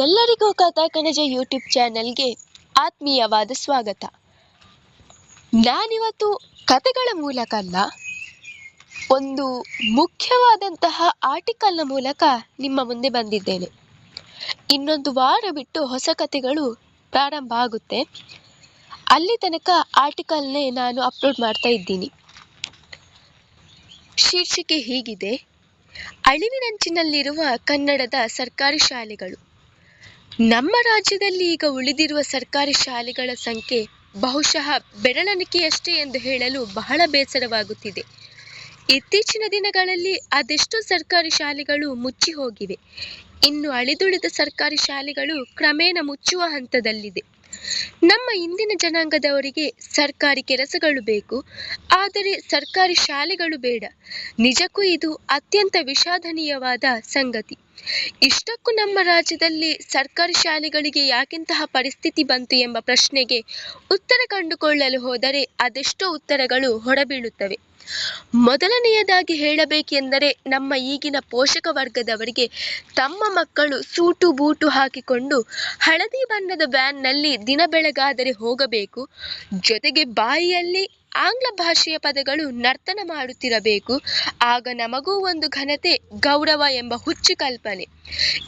ಎಲ್ಲರಿಗೂ ಕಥಾ ಕಣಜ ಯೂಟ್ಯೂಬ್ ಚಾನೆಲ್ಗೆ ಆತ್ಮೀಯವಾದ ಸ್ವಾಗತ. ನಾನಿವತ್ತು ಕಥೆಗಳ ಮೂಲಕ ಅಲ್ಲ ಒಂದು ಮುಖ್ಯವಾದಂತಹ ಆರ್ಟಿಕಲ್ನ ಮೂಲಕ ನಿಮ್ಮ ಮುಂದೆ ಬಂದಿದ್ದೇನೆ. ಇನ್ನೊಂದು ವಾರ ಬಿಟ್ಟು ಹೊಸ ಕಥೆಗಳು ಪ್ರಾರಂಭ ಆಗುತ್ತೆ. ಅಲ್ಲಿ ತನಕ ಆರ್ಟಿಕಲ್ನೇ ನಾನು ಅಪ್ಲೋಡ್ ಮಾಡ್ತಾ ಇದ್ದೀನಿ. ಶೀರ್ಷಿಕೆ ಹೀಗಿದೆ, ಅಳಿವಿನಂಚಿನಲ್ಲಿರುವ ಕನ್ನಡದ ಸರ್ಕಾರಿ ಶಾಲೆಗಳು. ನಮ್ಮ ರಾಜ್ಯದಲ್ಲಿ ಈಗ ಉಳಿದಿರುವ ಸರ್ಕಾರಿ ಶಾಲೆಗಳ ಸಂಖ್ಯೆ ಬಹುಶಃ ಬೆರಳೆಣಿಕೆಯಷ್ಟೇ ಎಂದು ಹೇಳಲು ಬಹಳ ಬೇಸರವಾಗುತ್ತಿದೆ. ಇತ್ತೀಚಿನ ದಿನಗಳಲ್ಲಿ ಅದೆಷ್ಟೋ ಸರ್ಕಾರಿ ಶಾಲೆಗಳು ಮುಚ್ಚಿ ಹೋಗಿವೆ. ಇನ್ನು ಅಳಿದುಳಿದ ಸರ್ಕಾರಿ ಶಾಲೆಗಳು ಕ್ರಮೇಣ ಮುಚ್ಚುವ ಹಂತದಲ್ಲಿದೆ. ನಮ್ಮ ಇಂದಿನ ಜನಾಂಗದವರಿಗೆ ಸರ್ಕಾರಿ ಕೆಲಸಗಳು ಬೇಕು, ಆದರೆ ಸರ್ಕಾರಿ ಶಾಲೆಗಳು ಬೇಡ. ನಿಜಕ್ಕೂ ಇದು ಅತ್ಯಂತ ವಿಷಾದನೀಯವಾದ ಸಂಗತಿ. ಇಷ್ಟಕ್ಕೂ ನಮ್ಮ ರಾಜ್ಯದಲ್ಲಿ ಸರ್ಕಾರಿ ಶಾಲೆಗಳಿಗೆ ಯಾಕೆಂತಹ ಪರಿಸ್ಥಿತಿ ಬಂತು ಎಂಬ ಪ್ರಶ್ನೆಗೆ ಉತ್ತರ ಕಂಡುಕೊಳ್ಳಲು ಹೋದರೆ ಅದೆಷ್ಟೋ ಉತ್ತರಗಳು ಹೊರಬೀಳುತ್ತವೆ. ಮೊದಲನೆಯದಾಗಿ ಹೇಳಬೇಕೆಂದರೆ ನಮ್ಮ ಈಗಿನ ಪೋಷಕ ವರ್ಗದವರಿಗೆ ತಮ್ಮ ಮಕ್ಕಳು ಸೂಟು ಬೂಟು ಹಾಕಿಕೊಂಡು ಹಳದಿ ಬಣ್ಣದ ವ್ಯಾನ್ನಲ್ಲಿ ದಿನ ಬೆಳಗಾದರೆ ಹೋಗಬೇಕು. ಜೊತೆಗೆ ಬಾಯಿಯಲ್ಲಿ ಆಂಗ್ಲ ಭಾಷೆಯ ಪದಗಳು ನರ್ತನ ಮಾಡುತ್ತಿರಬೇಕು. ಆಗ ನಮಗೂ ಒಂದು ಘನತೆ, ಗೌರವ ಎಂಬ ಹುಚ್ಚು ಕಲ್ಪನೆ.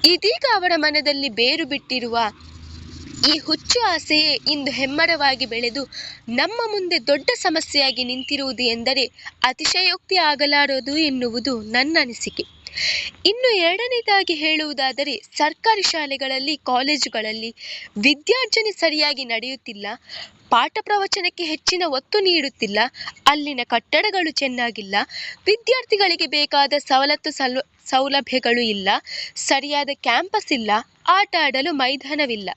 ಇದೀಗ ಅವರ ಮನದಲ್ಲಿ ಬೇರು ಬಿಟ್ಟಿರುವ ಈ ಹುಚ್ಚು ಆಸೆಯೇ ಇಂದು ಹೆಮ್ಮರವಾಗಿ ಬೆಳೆದು ನಮ್ಮ ಮುಂದೆ ದೊಡ್ಡ ಸಮಸ್ಯೆಯಾಗಿ ನಿಂತಿರುವುದು ಎಂದರೆ ಅತಿಶಯೋಕ್ತಿ ಆಗಲಾರದು ಎನ್ನುವುದು ನನ್ನ ಅನಿಸಿಕೆ ಇನ್ನು ಎರಡನೇದಾಗಿ ಹೇಳುವುದಾದರೆ ಸರ್ಕಾರಿ ಶಾಲೆಗಳಲ್ಲಿ, ಕಾಲೇಜುಗಳಲ್ಲಿ ವಿದ್ಯಾರ್ಜನೆ ಸರಿಯಾಗಿ ನಡೆಯುತ್ತಿಲ್ಲ, ಪಾಠ ಪ್ರವಚನಕ್ಕೆ ಹೆಚ್ಚಿನ ಒತ್ತು ನೀಡುತ್ತಿಲ್ಲ, ಅಲ್ಲಿನ ಕಟ್ಟಡಗಳು ಚೆನ್ನಾಗಿಲ್ಲ, ವಿದ್ಯಾರ್ಥಿಗಳಿಗೆ ಬೇಕಾದ ಸವಲತ್ತು ಸಲ್ ಸೌಲಭ್ಯಗಳು ಇಲ್ಲ, ಸರಿಯಾದ ಕ್ಯಾಂಪಸ್ ಇಲ್ಲ, ಆಟ ಆಡಲು ಮೈದಾನವಿಲ್ಲ.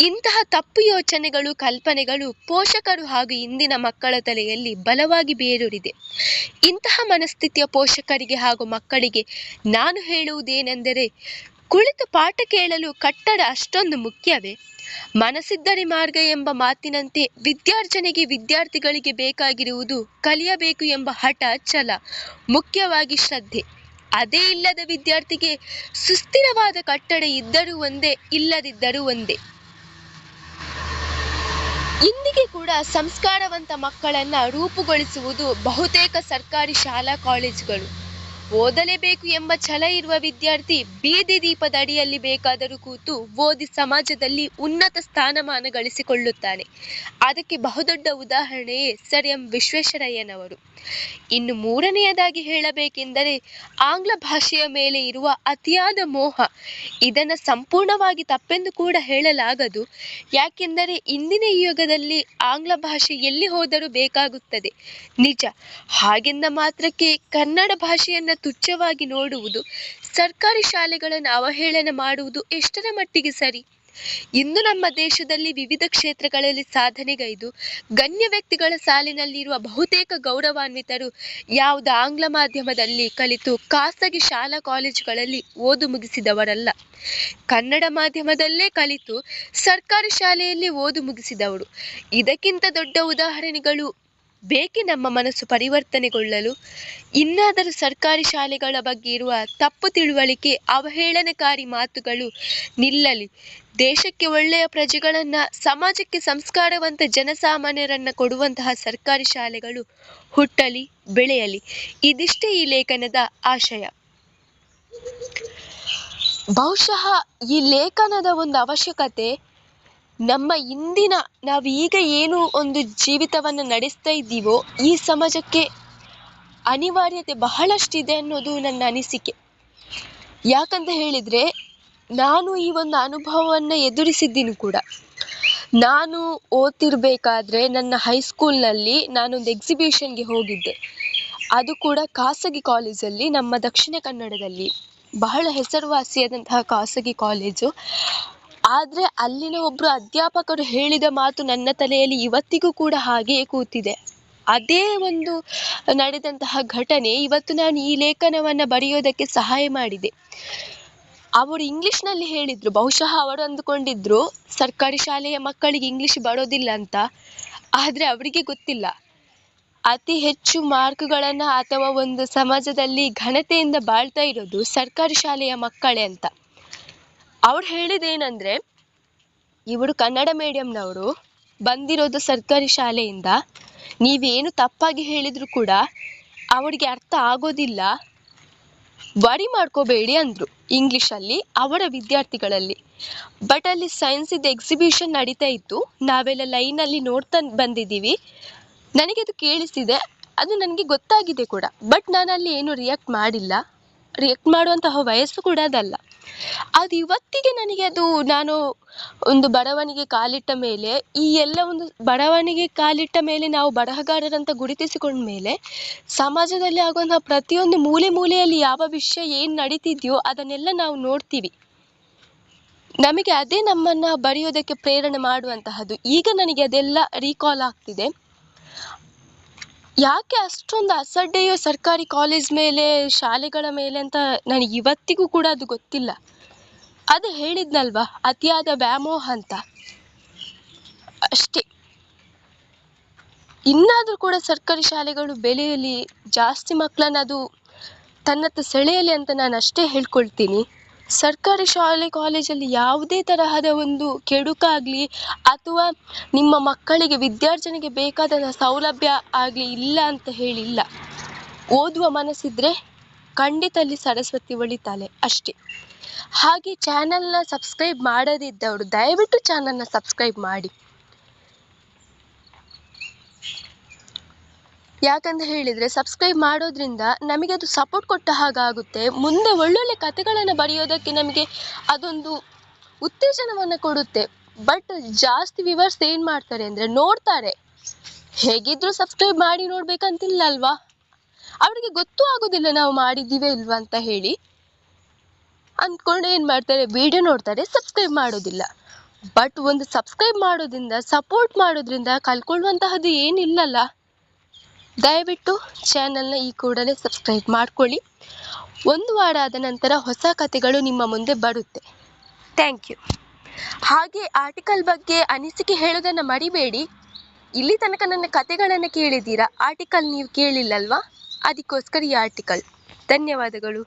ಇಂತಹ ತಪ್ಪು ಯೋಚನೆಗಳು, ಕಲ್ಪನೆಗಳು ಪೋಷಕರು ಹಾಗೂ ಇಂದಿನ ಮಕ್ಕಳ ತಲೆಯಲ್ಲಿ ಬಲವಾಗಿ ಬೇರೂರಿದೆ. ಇಂತಹ ಮನಸ್ಥಿತಿಯ ಪೋಷಕರಿಗೆ ಹಾಗೂ ಮಕ್ಕಳಿಗೆ ನಾನು ಹೇಳುವುದೇನೆಂದರೆ, ಕುಳಿತು ಪಾಠ ಕೇಳಲು ಕಟ್ಟಡ ಅಷ್ಟೊಂದು ಮುಖ್ಯವೇ? ಮನಸ್ಸಿದ್ದರೆ ಮಾರ್ಗ ಎಂಬ ಮಾತಿನಂತೆ ವಿದ್ಯಾರ್ಜನೆಗೆ ವಿದ್ಯಾರ್ಥಿಗಳಿಗೆ ಬೇಕಾಗಿರುವುದು ಕಲಿಯಬೇಕು ಎಂಬ ಹಠ, ಛಲ, ಮುಖ್ಯವಾಗಿ ಶ್ರದ್ಧೆ. ಅದೇ ಇಲ್ಲದ ವಿದ್ಯಾರ್ಥಿಗೆ ಸುಸ್ಥಿರವಾದ ಕಟ್ಟಡ ಇದ್ದರೂ ಒಂದೇ, ಇಲ್ಲದಿದ್ದರೂ ಒಂದೇ. ಇಂದಿಗೆ ಕೂಡ ಸಂಸ್ಕಾರವಂತ ಮಕ್ಕಳನ್ನ ರೂಪುಗೊಳಿಸುವುದು ಬಹುತೇಕ ಸರ್ಕಾರಿ ಶಾಲಾ ಕಾಲೇಜುಗಳು. ಓದಲೇಬೇಕು ಎಂಬ ಛಲ ಇರುವ ವಿದ್ಯಾರ್ಥಿ ಬೀದಿ ದೀಪದ ಅಡಿಯಲ್ಲಿ ಬೇಕಾದರೂ ಕೂತು ಓದಿ ಸಮಾಜದಲ್ಲಿ ಉನ್ನತ ಸ್ಥಾನಮಾನ ಗಳಿಸಿಕೊಳ್ಳುತ್ತಾನೆ. ಅದಕ್ಕೆ ಬಹುದೊಡ್ಡ ಉದಾಹರಣೆಯೇ ಸರ್ ಎಂ ವಿಶ್ವೇಶ್ವರಯ್ಯನವರು. ಇನ್ನು ಮೂರನೆಯದಾಗಿ ಹೇಳಬೇಕೆಂದರೆ ಆಂಗ್ಲ ಭಾಷೆಯ ಮೇಲೆ ಇರುವ ಅತಿಯಾದ ಮೋಹ. ಇದನ್ನು ಸಂಪೂರ್ಣವಾಗಿ ತಪ್ಪೆಂದು ಕೂಡ ಹೇಳಲಾಗದು. ಯಾಕೆಂದರೆ ಇಂದಿನ ಯುಗದಲ್ಲಿ ಆಂಗ್ಲ ಭಾಷೆ ಎಲ್ಲಿ ಹೋದರೂ ಬೇಕಾಗುತ್ತದೆ. ನಿಜ. ಹಾಗೆಂದ ಮಾತ್ರಕ್ಕೆ ಕನ್ನಡ ಭಾಷೆಯನ್ನು ತುಚ್ಛವಾಗಿ ನೋಡುವುದು, ಸರ್ಕಾರಿ ಶಾಲೆಗಳನ್ನು ಅವಹೇಳನ ಮಾಡುವುದು ಎಷ್ಟರ ಮಟ್ಟಿಗೆ ಸರಿ? ಇಂದು ನಮ್ಮ ದೇಶದಲ್ಲಿ ವಿವಿಧ ಕ್ಷೇತ್ರಗಳಲ್ಲಿ ಸಾಧನೆಗೈದು, ಗಣ್ಯ ವ್ಯಕ್ತಿಗಳ ಸಾಲಿನಲ್ಲಿರುವ ಬಹುತೇಕ ಗೌರವಾನ್ವಿತರು ಯಾವುದು ಆಂಗ್ಲ ಮಾಧ್ಯಮದಲ್ಲಿ ಕಲಿತು ಖಾಸಗಿ ಶಾಲಾ ಕಾಲೇಜುಗಳಲ್ಲಿ ಓದು ಮುಗಿಸಿದವರಲ್ಲ. ಕನ್ನಡ ಮಾಧ್ಯಮದಲ್ಲೇ ಕಲಿತು ಸರ್ಕಾರಿ ಶಾಲೆಯಲ್ಲಿ ಓದು ಮುಗಿಸಿದವರು. ಇದಕ್ಕಿಂತ ದೊಡ್ಡ ಉದಾಹರಣೆಗಳು ಬೇಕೆ ನಮ್ಮ ಮನಸ್ಸು ಪರಿವರ್ತನೆಗೊಳ್ಳಲು. ಇನ್ನಾದರೂ ಸರ್ಕಾರಿ ಶಾಲೆಗಳ ಬಗ್ಗೆ ಇರುವ ತಪ್ಪು ತಿಳುವಳಿಕೆ, ಅವಹೇಳನಕಾರಿ ಮಾತುಗಳು ನಿಲ್ಲಲಿ. ದೇಶಕ್ಕೆ ಒಳ್ಳೆಯ ಪ್ರಜೆಗಳನ್ನ, ಸಮಾಜಕ್ಕೆ ಸಂಸ್ಕಾರವಂತ ಜನಸಾಮಾನ್ಯರನ್ನ ಕೊಡುವಂತಹ ಸರ್ಕಾರಿ ಶಾಲೆಗಳು ಹುಟ್ಟಲಿ, ಬೆಳೆಯಲಿ. ಇದಿಷ್ಟೇ ಈ ಲೇಖನದ ಆಶಯ. ಬಹುಶಃ ಈ ಲೇಖನದ ಒಂದು ಅವಶ್ಯಕತೆ ನಮ್ಮ ಇಂದಿನ ನಾವು ಈಗ ಏನು ಒಂದು ಜೀವಿತವನ್ನು ನಡೆಸ್ತಾ ಇದ್ದೀವೋ ಈ ಸಮಾಜಕ್ಕೆ ಅನಿವಾರ್ಯತೆ ಬಹಳಷ್ಟಿದೆ ಅನ್ನೋದು ನನ್ನ ಅನಿಸಿಕೆ. ಯಾಕಂತ ಹೇಳಿದರೆ ನಾನು ಈ ಒಂದು ಅನುಭವವನ್ನು ಎದುರಿಸಿದ್ದೀನಿ ಕೂಡ. ನಾನು ಓದ್ತಿರ್ಬೇಕಾದ್ರೆ ನನ್ನ ಹೈಸ್ಕೂಲ್ನಲ್ಲಿ ನಾನೊಂದು ಎಕ್ಸಿಬಿಷನ್ಗೆ ಹೋಗಿದ್ದೆ. ಅದು ಕೂಡ ಖಾಸಗಿ ಕಾಲೇಜಲ್ಲಿ, ನಮ್ಮ ದಕ್ಷಿಣ ಕನ್ನಡದಲ್ಲಿ. ಬಹಳ ಹೆಸರುವಾಸಿಯಾದಂತಹ ಖಾಸಗಿ ಕಾಲೇಜು. ಆದರೆ ಅಲ್ಲಿನ ಒಬ್ಬರು ಅಧ್ಯಾಪಕರು ಹೇಳಿದ ಮಾತು ನನ್ನ ತಲೆಯಲ್ಲಿ ಇವತ್ತಿಗೂ ಕೂಡ ಹಾಗೆಯೇ ಕೂತಿದೆ. ಅದೇ ಒಂದು ನಡೆದಂತಹ ಘಟನೆ ಇವತ್ತು ನಾನು ಈ ಲೇಖನವನ್ನು ಬರೆಯೋದಕ್ಕೆ ಸಹಾಯ ಮಾಡಿದೆ. ಅವರು ಇಂಗ್ಲಿಷ್ನಲ್ಲಿ ಹೇಳಿದರು, ಬಹುಶಃ ಅವರು ಅಂದುಕೊಂಡಿದ್ರು, ಸರ್ಕಾರಿ ಶಾಲೆಯ ಮಕ್ಕಳಿಗೆ ಇಂಗ್ಲೀಷ್ ಬರೋದಿಲ್ಲ ಅಂತ. ಆದರೆ ಅವರಿಗೆ ಗೊತ್ತಿಲ್ಲ. ಅತಿ ಹೆಚ್ಚು ಮಾರ್ಕ್ಗಳನ್ನು ಅಥವಾ ಒಂದು ಸಮಾಜದಲ್ಲಿ ಘನತೆಯಿಂದ ಬಾಳ್ತಾ ಇರೋದು ಸರ್ಕಾರಿ ಶಾಲೆಯ ಮಕ್ಕಳೇ ಅಂತ. ಅವ್ರು ಹೇಳಿದೇನಂದ್ರೆ, ಇವರು ಕನ್ನಡ ಮೀಡಿಯಂನವರು ಬಂದಿರೋದು ಸರ್ಕಾರಿ ಶಾಲೆಯಿಂದ. ನೀವೇನು ತಪ್ಪಾಗಿ ಹೇಳಿದ್ರು ಕೂಡ ಅವಳಿಗೆ ಅರ್ಥ ಆಗೋದಿಲ್ಲ. ವರಿ ಮಾಡ್ಕೋಬೇಡಿ ಅಂದ್ರು. ಇಂಗ್ಲಿಷಲ್ಲಿ, ಅವರ ವಿದ್ಯಾರ್ಥಿಗಳಲ್ಲಿ. ಬಟ್ ಅಲ್ಲಿ ಸೈನ್ಸಿದ್ದು ಎಕ್ಸಿಬಿಷನ್ ನಡೀತಾ ಇತ್ತು. ನಾವೆಲ್ಲ ಲೈನಲ್ಲಿ ನೋಡ್ತಾ ಬಂದಿದ್ದೀವಿ. ನನಗೆ ಅದು ಕೇಳಿಸಿದೆ ಅದು ನನಗೆ ಗೊತ್ತಾಗಿದೆ ಕೂಡ. ಬಟ್ ನಾನು ಅಲ್ಲಿ ಏನು ರಿಯಾಕ್ಟ್ ಮಾಡಿಲ್ಲ. ರಿಯಾಕ್ಟ್ ಮಾಡುವಂತಹ ವಯಸ್ಸು ಕೂಡ ಅದಲ್ಲ. ಅದು ಇವತ್ತಿಗೆ ನನಗೆ ಅದು ನಾನು ಒಂದು ಬಡವನಿಗೆ ಕಾಲಿಟ್ಟ ಮೇಲೆ, ಈ ಎಲ್ಲ ಒಂದು ಬಡವನಿಗೆ ಕಾಲಿಟ್ಟ ಮೇಲೆ ನಾವು ಬರಹಗಾರರಂತ ಗುರುತಿಸಿಕೊಂಡ ಮೇಲೆ, ಸಮಾಜದಲ್ಲಿ ಆಗುವಂತಹ ಪ್ರತಿಯೊಂದು ಮೂಲೆ ಮೂಲೆಯಲ್ಲಿ ಯಾವ ವಿಷಯ ಏನು ನಡೀತಿದೆಯೋ ಅದನ್ನೆಲ್ಲ ನಾವು ನೋಡ್ತೀವಿ. ನಮಗೆ ಅದೇ ನಮ್ಮನ್ನ ಬರೆಯೋದಕ್ಕೆ ಪ್ರೇರಣೆ ಮಾಡುವಂತಹದ್ದು. ಈಗ ನನಗೆ ಅದೆಲ್ಲ ರೀಕಾಲ್ ಆಗ್ತಿದೆ. ಯಾಕೆ ಅಷ್ಟೊಂದು ಅಸಡ್ಡೆಯೋ ಸರ್ಕಾರಿ ಕಾಲೇಜ್ ಮೇಲೆ, ಶಾಲೆಗಳ ಮೇಲೆ ಅಂತ ನನಗೆ ಇವತ್ತಿಗೂ ಕೂಡ ಅದು ಗೊತ್ತಿಲ್ಲ. ಅದು ಹೇಳಿದ್ನಲ್ವಾ, ಅತಿಯಾದ ವ್ಯಾಮೋಹ ಅಂತ? ಅಷ್ಟೇ. ಇನ್ನಾದರೂ ಕೂಡ ಸರ್ಕಾರಿ ಶಾಲೆಗಳು ಬೆಳೆಯಲಿ ಜಾಸ್ತಿ ಮಕ್ಕಳನ್ನ ಅದು ತನ್ನತ್ತ ಸೆಳೆಯಲಿ ಅಂತ ನಾನು ಅಷ್ಟೇ ಹೇಳ್ಕೊಳ್ತೀನಿ. ಸರ್ಕಾರಿ ಶಾಲೆ ಕಾಲೇಜಲ್ಲಿ ಯಾವುದೇ ತರಹದ ಒಂದು ಕೆಡುಕಾಗಲಿ ಅಥವಾ ನಿಮ್ಮ ಮಕ್ಕಳಿಗೆ, ವಿದ್ಯಾರ್ಜನೆಗೆ ಬೇಕಾದ ಸೌಲಭ್ಯ ಆಗಲಿ ಇಲ್ಲ ಅಂತ ಹೇಳಿಲ್ಲ ಓದುವ ಮನಸ್ಸಿದ್ರೆ ಖಂಡಿತ ಅಲ್ಲಿ ಸರಸ್ವತಿ ಒಳಿತಾಳೆ ಅಷ್ಟೇ. ಹಾಗೆ ಚಾನಲ್ನ ಸಬ್ಸ್ಕ್ರೈಬ್ ಮಾಡದಿದ್ದವರು ದಯವಿಟ್ಟು ಚಾನಲ್ನ ಸಬ್ಸ್ಕ್ರೈಬ್ ಮಾಡಿ. ಯಾಕಂತ ಹೇಳಿದರೆ ಸಬ್ಸ್ಕ್ರೈಬ್ ಮಾಡೋದ್ರಿಂದ ನಮಗೆ ಅದು ಸಪೋರ್ಟ್ ಕೊಟ್ಟ ಹಾಗಾಗುತ್ತೆ ಮುಂದೆ ಒಳ್ಳೊಳ್ಳೆ ಕಥೆಗಳನ್ನು ಬರೆಯೋದಕ್ಕೆ ನಮಗೆ ಅದೊಂದು ಉತ್ತೇಜನವನ್ನು ಕೊಡುತ್ತೆ. ಬಟ್ ಜಾಸ್ತಿ ವಿವರ್ಸ್ ಏನು ಮಾಡ್ತಾರೆ ಅಂದರೆ ನೋಡ್ತಾರೆ. ಹೇಗಿದ್ದರೂ ಸಬ್ಸ್ಕ್ರೈಬ್ ಮಾಡಿ ನೋಡ್ಬೇಕಂತಿಲ್ಲ ಅಲ್ವಾ ಅವರಿಗೆ ಗೊತ್ತೂ ಆಗೋದಿಲ್ಲ ನಾವು ಮಾಡಿದ್ದೀವಿ ಇಲ್ವಾ ಅಂತ ಹೇಳಿ. ಅಂದ್ಕೊಂಡು ಏನು ಮಾಡ್ತಾರೆ? ವಿಡಿಯೋ ನೋಡ್ತಾರೆ ಸಬ್ಸ್ಕ್ರೈಬ್ ಮಾಡೋದಿಲ್ಲ. ಬಟ್ ಒಂದು ಸಬ್ಸ್ಕ್ರೈಬ್ ಮಾಡೋದ್ರಿಂದ ಸಪೋರ್ಟ್ ಮಾಡೋದ್ರಿಂದ ಕಲ್ಕೊಳ್ಳುವಂತಹದ್ದು ಏನಿಲ್ಲಲ್ಲ. ದಯವಿಟ್ಟು ಚಾನಲ್ನ ಈ ಕೂಡಲೇ ಸಬ್ಸ್ಕ್ರೈಬ್ ಮಾಡ್ಕೊಳ್ಳಿ. ಒಂದು ವಾರ ಆದ ನಂತರ ಹೊಸ ಕಥೆಗಳು ನಿಮ್ಮ ಮುಂದೆ ಬರುತ್ತೆ. Thank you. ಹಾಗೆ ಆರ್ಟಿಕಲ್ ಬಗ್ಗೆ ಅನಿಸಿಕೆ ಹೇಳೋದನ್ನು ಮರಿಬೇಡಿ. ಇಲ್ಲಿ ತನಕ ನನ್ನ ಕಥೆಗಳನ್ನು ಕೇಳಿದ್ದೀರಾ? ಆರ್ಟಿಕಲ್ ನೀವು ಕೇಳಿಲ್ಲಲ್ವಾ? ಅದಕ್ಕೋಸ್ಕರ ಈ ಆರ್ಟಿಕಲ್. ಧನ್ಯವಾದಗಳು.